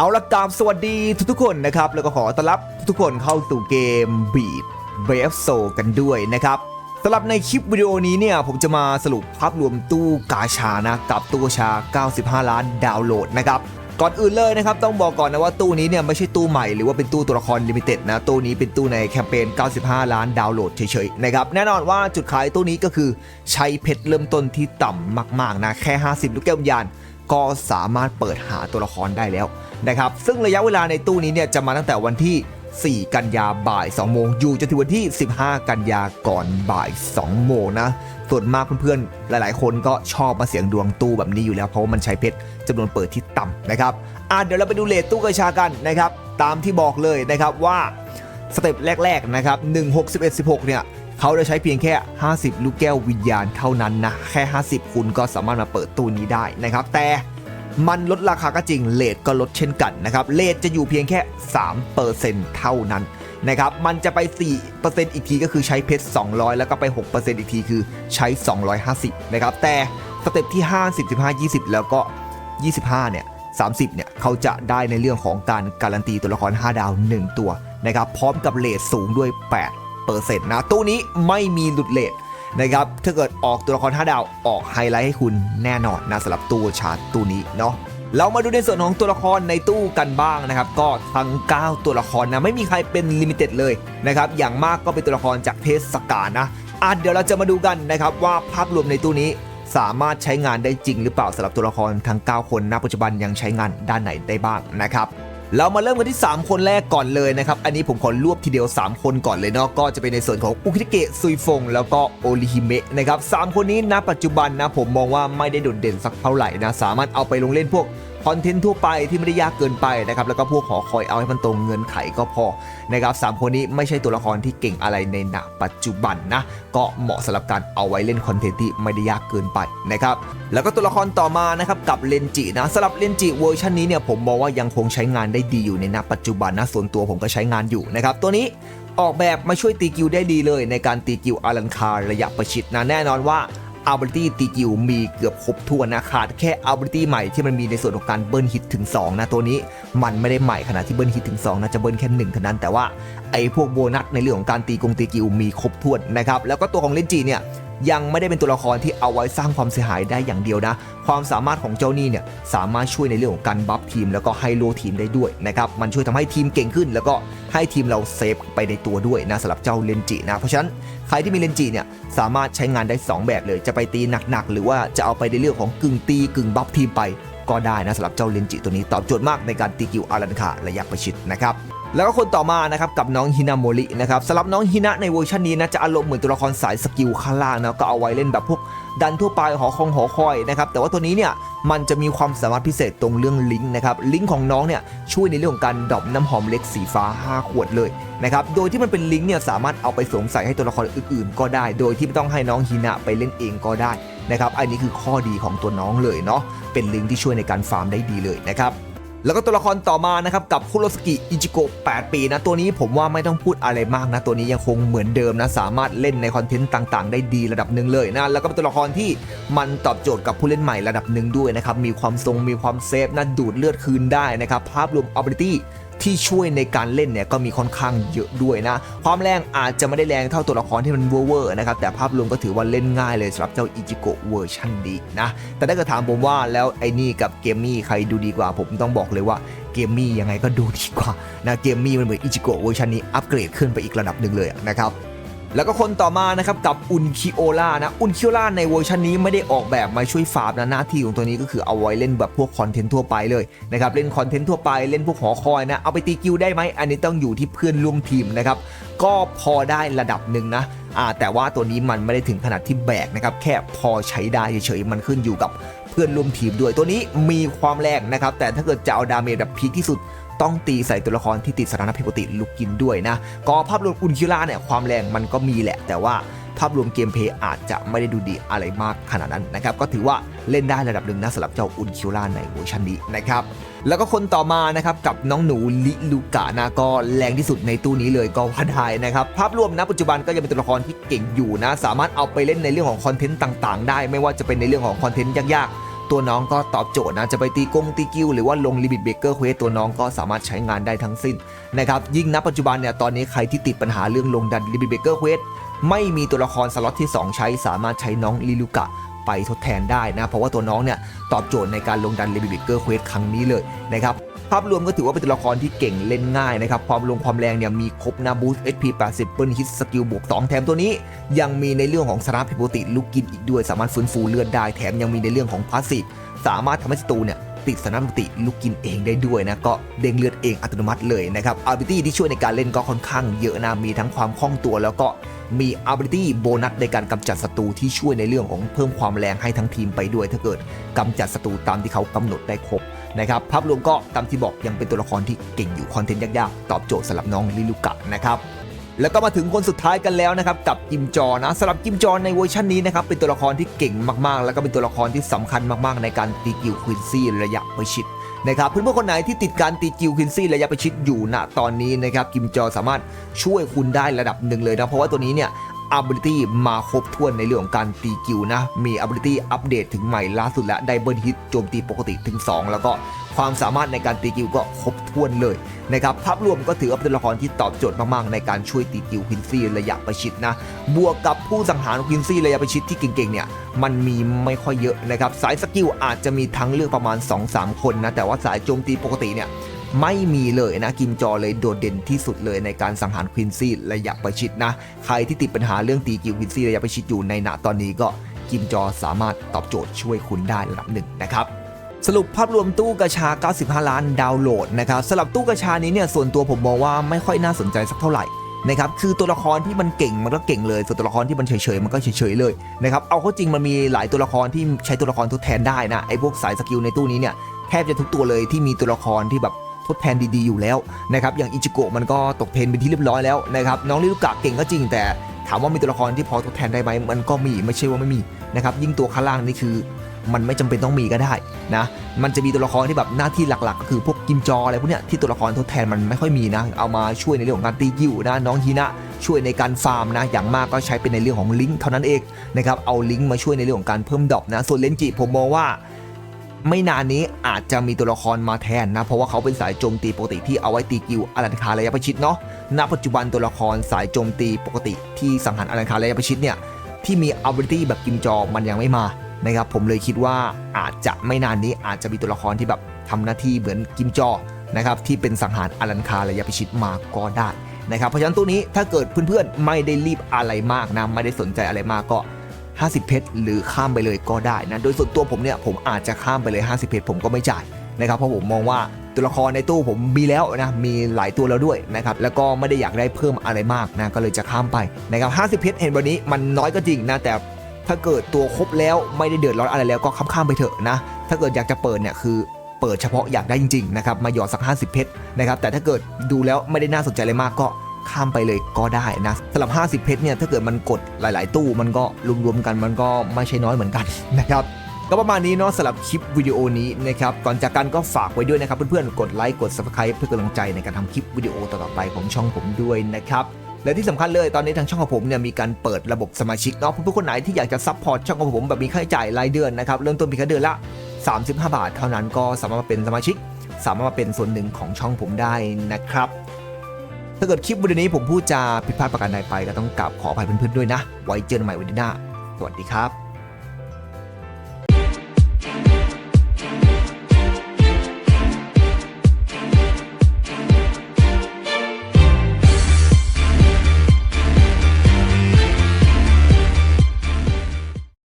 เอาละกราบสวัสดีทุกๆคนนะครับ แล้วก็ขอต้อนรับทุกๆคนเข้าสู่เกม Beat b f s o กันด้วยนะครับสำหรับในคลิปวิดีโอนี้เนี่ย ผมจะมาสรุปภาพรวมตู้กาชานะกับตู้ชา 95 ล้านดาวน์โหลดนะครับก่อนอื่นเลยนะครับ ต้องบอกก่อนนะว่าตู้นี้เนี่ยไม่ใช่ตู้ใหม่หรือว่าเป็นตู้ตัวละครลิมิเต็ดนะ ตู้นี้เป็นตู้ในแคมเปญ 95 ล้านดาวน์โหลดเฉยๆนะครับแน่นอนว่าจุดขายตู้นี้ก็คือใช้เพชรเริ่มต้นที่ต่ำมากๆนะแค่ 50 ลูกแก้ววิญญาณ ก็สามารถเปิดหาตัวละครได้แล้วนะครับซึ่งระยะเวลาในตู้นี้เนี่ยจะมาตั้งแต่วันที่ 4 กันยาบ่าย 2 โมงอยู่จนถึงวันที่ 15 กันยาก่อนบ่าย 2 โมงนะส่วนมากเพื่อนๆ หลายๆ คนก็ชอบมาเสียงดวงตู้แบบนี้อยู่แล้วเพราะว่ามันใช้เพชรจำนวนเปิดที่ต่ำนะครับอะเดี๋ยวเราไปดูเลทตู้กระชากันนะครับตามที่บอกเลยนะครับว่าสเต็ปแรกๆนะครับ1 6 11 16 เนี่ย เขาจะใช้เพียงแค่ 50 ลูกแก้ววิญญาณเท่านั้นนะ แค่ 50 คุณก็สามารถมาเปิดตู้นี้ได้นะครับ แต่มันลดราคาก็จริงเลทก็ลดเช่นกันนะครับเลทจะอยู่เพียงแค่ 3%เท่านั้นนะครับมันจะไป 4%อีกทีก็คือใช้เพชร 200 แล้วก็ไป 6%อีกทีคือใช้ 250 นะครับ แต่สเต็ปที่ 50 15 20 แล้วก็ 25 เนี่ย 30 เนี่ย เขาจะได้ในเรื่องของการการันตีตัวละคร 5 ดาว 1 ตัวนะครับ พร้อมกับเลทสูงด้วย 8 เปอร์เซ็นต์นะตู้นี้ไม่มีหลุดเลทนะครับถ้าเกิดออกตัวละคร 5 ดาวออกไฮไลท์ให้คุณแน่นอนนะสำหรับตู้ชาร์จตู้นี้เนาะเรามาดูในส่วนของตัวละครในตู้กันบ้างนะครับ ก็ทั้ง 9 ตัวละครนะไม่มีใครเป็นลิมิเต็ดเลยนะครับอย่างมากก็เป็นตัวละครจากเทศกาลนะอะเดี๋ยวเราจะมาดูกันนะครับว่าภาพรวมในตู้นี้สามารถใช้งานได้จริงหรือเปล่าสำหรับตัวละครทั้ง 9 คนณปัจจุบันยังใช้งานด้านไหนได้บ้างนะครับ เรามาเริ่มกันที่ 3 คนแรกก่อนเลยนะครับ อันนี้ผมขอรวบทีเดียว 3 คนก่อนเลยเนาะก็จะเป็นในส่วนของอุคิเกะซุยฟง แล้วก็โอริฮิเมะนะครับสามคนนี้ณปัจจุบันนะผมมองว่าไม่ได้โดดเด่นสักเท่าไหร่นะสามารถเอาไปลงเล่นพวก คอนเทนต์ทั่วไปที่ไม่ได้ยากเกินไปนะครับแล้วก็พวกหอคอยเอาให้มันตรงเงินไขก็พอนะครับสามคนนี้ไม่ใช่ตัวละครที่เก่งอะไรในณปัจจุบันนะก็เหมาะสำหรับการเอาไว้เล่นคอนเทนต์ที่ไม่ได้ยากเกินไปนะครับแล้วก็ตัวละครต่อมานะครับกับเลนจินะสำหรับเลนจิเวอร์ชันนี้เนี่ยผมมองว่ายังคงใช้งานได้ดีอยู่ในณปัจจุบันนะส่วนตัวผมก็ใช้งานอยู่นะครับตัวนี้ออกแบบมาช่วยตีกิวได้ดีเลย ในการตีกิวอารันคาระยะประชิดนะแน่นอนว่า a b i l i t y ตีกิวมีเกือบครบถ้วนนะขาดแค่ a b i l i t y ใหม่ที่มันมีในส่วนของการเบิ้ลฮิตถึง 2 นะตัวนี้ มันไม่ได้ใหม่ขนาดที่เบิ้ลฮิตถึง 2 นะ จะเบิ้ลแค่1เท่านั้นแต่ว่าไอ้พวกโบนัสในเรื่องของการตีกงตีกิวมีครบถ้วนนะครับแล้วก็ตัวของเลนจีเนี่ย ยังไม่ได้เป็นตัวละครที่เอาไว้สร้างความเสียหายได้อย่างเดียวนะ ความสามารถของเจ้านี่เนี่ยสามารถช่วยในเรื่องของการบัฟทีม แล้วก็ให้โลทีมได้ด้วยนะครับมันช่วยทำให้ทีมเก่งขึ้น แล้วก็ให้ทีมเราเซฟไปในตัวด้วยนะสำหรับเจ้าเลนจินะเพราะฉะนั้นใครที่มีเลนจิเนี่ยสามารถใช้งานได้ 2 แบบเลย จะไปตีหนักๆหรือว่าจะเอาไปในเรื่องของกึ่งตีกึ่งบัฟทีมไปก็ได้นะสำหรับเจ้าเลนจิตัวนี้ตอบโจทย์มากในการตีกิวอารันคาระยะประชิดนะครับ แล้วก็คนต่อมานะครับกับน้องฮินาโมรินะครับสำหรับน้องฮินะในเวอร์ชันนี้นะจะอารมณ์เหมือนตัวละครสายสกิลข้างล่างนะก็เอาไว้เล่นแบบพวกดันทั่วไปหอคองหอคอยนะครับแต่ว่าตัวนี้เนี่ยมันจะมีความสามารถพิเศษตรงเรื่องลิงก์นะครับลิงก์ของน้องเนี่ยช่วยในเรื่องของการดรอปน้ำหอมเล็กสีฟ้า 5 ขวดเลยนะครับโดยที่มันเป็นลิงก์เนี่ยสามารถเอาไปสวมใส่ให้ตัวละครอื่นๆ ก็ได้ โดยที่ไม่ต้องให้น้องฮินะไปเล่นเองก็ได้นะครับอันนี้คือข้อดีของตัวน้องเลยเนาะเป็นลิงก์ที่ช่วยในการฟาร์มได้ดีเลยนะครับ แล้วก็ตัวละครต่อมานะครับกับคุโรสกิอิจิโกะ8ปีนะตัวนี้ผมว่าไม่ต้องพูดอะไรมากนะตัวนี้ยังคงเหมือนเดิมนะสามารถเล่นในคอนเทนต์ต่างๆ ได้ดีระดับหนึ่งเลยนะแล้วก็เป็นตัวละครที่มันตอบโจทย์กับผู้เล่นใหม่ระดับหนึ่งด้วยนะครับมีความทรงมีความเซฟนะดูดเลือดคืนได้นะครับภาพรวม ability ที่ช่วยในการเล่นเนี่ยก็มีค่อนข้างเยอะด้วยนะ ความแรงอาจจะไม่ได้แรงเท่าตัวละครที่มันเวอร์ๆนะครับแต่ภาพรวมก็ถือว่าเล่นง่ายเลยสำหรับเจ้าอิจิโกะเวอร์ชันนี้นะ แต่ถ้าเกิดถามผมว่าแล้วไอ้นี่กับเกมมี่ใครดูดีกว่า ผมต้องบอกเลยว่าเกมมี่ยังไงก็ดูดีกว่านะเกมมี่มันเหมือนอิจิโกะเวอร์ชันนี้อัปเกรดขึ้นไปอีกระดับหนึ่งเลยนะครับ แล้วก็คนต่อมานะครับกับอุนคิโอล่านะอุนคิโอล่าในเวอร์ชันนี้ไม่ได้ออกแบบมาช่วยฟาร์มนะหน้าที่ของตัวนี้ก็คือเอาไว้เล่นแบบพวกคอนเทนต์ทั่วไปเลยนะครับเล่นคอนเทนต์ทั่วไปเล่นพวกหอคอยนะเอาไปตีกิวได้ไหมอันนี้ต้องอยู่ที่เพื่อนร่วมทีมนะครับก็พอได้ระดับหนึ่งนะอ่าแต่ว่าตัวนี้มันไม่ได้ถึงขนาดที่แบกนะครับแค่พอใช้ได้เฉยๆมันขึ้นอยู่กับเพื่อนร่วมทีมด้วยตัวนี้มีความแรงนะครับแต่ถ้าเกิดจะเอาดาเมจแบบพีคที่สุด ต้องตีใส่ตัวละครที่ติดสถานะผิดปกติลุกกินด้วยนะ ก็ภาพรวมอุนคิล่าเนี่ยความแรงมันก็มีแหละ แต่ว่าภาพรวมเกมเพย์อาจจะไม่ได้ดูดีอะไรมากขนาดนั้นนะครับ ก็ถือว่าเล่นได้ระดับหนึ่งนะสำหรับเจ้าอุนคิล่าในเวอร์ชันนี้นะครับแล้วก็คนต่อมานะครับกับน้องหนูลิลูกะนะก็แรงที่สุดในตู้นี้เลยก็ว่าได้นะครับภาพรวมณปัจจุบันก็ยังเป็นตัวละครที่เก่งอยู่นะ สามารถเอาไปเล่นในเรื่องของคอนเทนต์ต่าง ๆ ได้ ไม่ว่าจะเป็นในเรื่องของคอนเทนต์ยากๆ ตัวน้องก็ตอบโจทย์นะจะไปตีกงตีกิ้วหรือว่าลงลิมิตเบเกอร์เควสตัวน้องก็สามารถใช้งานได้ทั้งสิ้นนะครับยิ่งณปัจจุบันเนี่ยตอนนี้ใครที่ติดปัญหาเรื่องลงดันลิมิตเบเกอร์เควสไม่มีตัวละครสล็อตที่ 2 ใช้สามารถใช้น้องลิลูกะไปทดแทนได้นะ เพราะว่าตัวน้องเนี่ยตอบโจทย์ในการลงดันลิมิตเบเกอร์เควสครั้งนี้เลยนะครับ ภาพรวมก็ถือว่าเป็นตัวละครที่เก่งเล่นง่ายนะครับความลงความแรงเนี่ยมีครบนะบูสต์ HP 80เปิ้ลฮิตสกิลบวก2แถมตัวนี้ ยังมีในเรื่องของสารพิปกติลูกกินอีกด้วย สามารถฟื้นฟูเลือดได้แถมยังมีในเรื่องของพาสซีฟสามารถทำให้ศัตรูเนี่ย ติดสารพิปติลูกกินเองได้ด้วยนะก็เด้งเลือดเองอัตโนมัติเลยนะครับอาร์บิตี้ที่ช่วยในการเล่นก็ค่อนข้างเยอะนะมีทั้งความคล่องตัวแล้วก็มี ability โบนัสในการกำจัดศัตรูที่ช่วยในเรื่องของเพิ่มความแรงให้ทั้งทีมไปด้วย ถ้าเกิดกำจัดศัตรูตามที่เขากำหนดได้ครบนะครับภาพรวมก็ตามที่บอกยังเป็นตัวละครที่เก่งอยู่คอนเทนต์ยากๆ ตอบโจทย์สำหรับน้องลิลูกะนะครับ แล้วก็มาถึงคนสุดท้ายกันแล้วนะครับกับกิมจอนะสำหรับกิมจอในเวอร์ชันนี้นะครับเป็นตัวละครที่เก่งมากๆ แล้วก็เป็นตัวละครที่สำคัญมากๆ ในการตีกิวควินซี่ระยะประชิดนะครับเพื่อนๆคนไหนที่ติดการตีกิวควินซี่ระยะประชิดอยู่ณตอนนี้นะครับกิมจอสามารถช่วยคุณได้ระดับหนึ่งเลยนะเพราะว่าตัวนี้เนี่ย ability มาครบถ้วนในเรื่องของการตีกิวนะ มี ability อัปเดตถึงใหม่ล่าสุดและไดเบิลฮิตโจมตีปกติถึง 2 แล้วก็ความสามารถในการตีกิวก็ครบถ้วนเลยนะครับภาพรวมก็ถือว่าเป็นละครที่ตอบโจทย์มากๆ ในการช่วยตีกิวควินซี่ระยะประชิดนะ บวกกับผู้สังหารควินซี่ระยะประชิดที่เก่งๆเนี่ยมันมีไม่ค่อยเยอะนะครับสายสกิลอาจจะมีทั้งเลือกประมาณ 2-3 คนนะแต่ว่าสายโจมตีปกติเนี่ย ไม่มีเลยนะกิมจอเลยโดดเด่นที่สุดเลยในการสังหารควินซี่ระยะประชิดนะ ใครที่ติดปัญหาเรื่องตีกิวควินซี่ระยะประชิดอยู่ในณตอนนี้ก็กิมจอสามารถตอบโจทย์ช่วยคุณได้ระดับหนึ่งนะครับสรุปภาพรวมตู้กระชา 95 ล้านดาวน์โหลดนะครับสำหรับตู้กระชานี้เนี่ยส่วนตัวผมมองว่าไม่ค่อยน่าสนใจสักเท่าไหร่นะครับคือตัวละครที่มันเก่งมันก็เก่งเลยส่วนตัวละครที่มันเฉยๆมันก็เฉยๆเลยนะครับเอาเข้าจริงมันมีหลายตัวละครที่ใช้ตัวละครทดแทนได้นะไอ้พวกสายสกิลในตู้นี้เนี่ยแทบจะทุกตัวเลยที่มีตัวละครที่แบบ ทดแทนดีๆอยู่แล้วนะครับอย่างอิจิโกะมันก็ตกเทรนเป็นที่เรียบร้อยแล้วนะครับน้องลิลุกะเก่งก็จริง แต่ถามว่ามีตัวละครที่พอทดแทนได้ไหมมันก็มีไม่ใช่ว่าไม่มีนะครับยิ่งตัวข้างล่างนี่คือมันไม่จำเป็นต้องมีก็ได้นะ มันจะมีตัวละครที่แบบหน้าที่หลักๆ ก็คือพวกกิมจออะไรพวกเนี้ยที่ตัวละครทดแทนมันไม่ค่อยมีนะ เอามาช่วยในเรื่องของการตีกิวนะน้องฮีนะช่วยในการฟาร์มนะ อย่างมากก็ใช้เป็นในเรื่องของลิงก์เท่านั้นเองนะครับ เอาลิงก์มาช่วยในเรื่องของการเพิ่มดอกนะ ส่วนเลนจิผมมองว่า ไม่นานนี้อาจจะมีตัวละครมาแทนนะ เพราะว่าเขาเป็นสายโจมตีปกติที่เอาไว้ตีกิวอลันคาระยะประชิดเนาะณปัจจุบันตัวละครสายโจมตีปกติที่สังหารอลันคาระยะประชิดเนี่ยที่มี ability แบบกิมจอมันยังไม่มานะครับผมเลยคิดว่าอาจจะไม่นานนี้อาจจะมีตัวละครที่แบบทำหน้าที่เหมือนกิมจอนะครับที่เป็นสังหารอลันคาระยะประชิดมาก็ได้นะครับเพราะฉะนั้นตัวนี้ถ้าเกิดเพื่อนๆไม่ได้รีบอะไรมากนะไม่ได้สนใจอะไรมากก็ 50 เพชรหรือข้ามไปเลยก็ได้นะ โดยส่วนตัวผมเนี่ยผมอาจจะข้ามไปเลย 50 เพชรผมก็ไม่จ่ายนะครับเพราะผมมองว่าตัวละครในตู้ผมมีแล้วนะมีหลายตัวแล้วด้วยนะครับแล้วก็ไม่ได้อยากได้เพิ่มอะไรมากนะก็เลยจะข้ามไปนะครับ50 เพชรเห็นวันนี้มันน้อยก็จริงนะแต่ถ้าเกิดตัวครบแล้วไม่ได้เดือดร้อนอะไรแล้วก็ข้ามข้ามๆไปเถอะนะถ้าเกิดอยากจะเปิดเนี่ยคือเปิดเฉพาะอยากได้จริงๆนะครับมาหยอดสัก 50 เพชรนะครับแต่ถ้าเกิดดูแล้วไม่ได้น่าสนใจอะไรมากก็ ข้ามไปเลยก็ได้นะสำหรับ 50 เพชรเนี่ยถ้าเกิดมันกดหลาย ๆ ตู้มันก็รวมๆกันมันก็ไม่ใช่น้อยเหมือนกันนะครับก็ประมาณนี้เนาะสำหรับคลิปวิดีโอนี้นะครับก่อนจากกันก็ฝากไว้ด้วยนะครับเพื่อนๆกดไลค์กด subscribe เพื่อกำลังใจในการทำคลิปวิดีโอต่อๆไปของช่องผมด้วยนะครับและที่สำคัญเลยตอนนี้ทางช่องของผมเนี่ยมีการเปิดระบบสมาชิกเนาะเพื่อนๆคนไหนที่อยากจะซัพพอร์ตช่องของผมแบบมีค่าใช้จ่ายรายเดือนนะครับเริ่มต้นเพียงแค่เดือนละ 35 บาท เท่านั้นก็สามารถมาเป็นสมาชิก สามารถมาเป็นส่วนหนึ่งของช่องผมได้นะครับ ถ้าเกิดคลิปวิดีโอนี้ผมพูดจาผิดพลาดประการใดไปก็ต้องกราบขออภัยเพื่อนๆด้วยนะ ไว้เจอกันใหม่วันหน้า สวัสดีครับ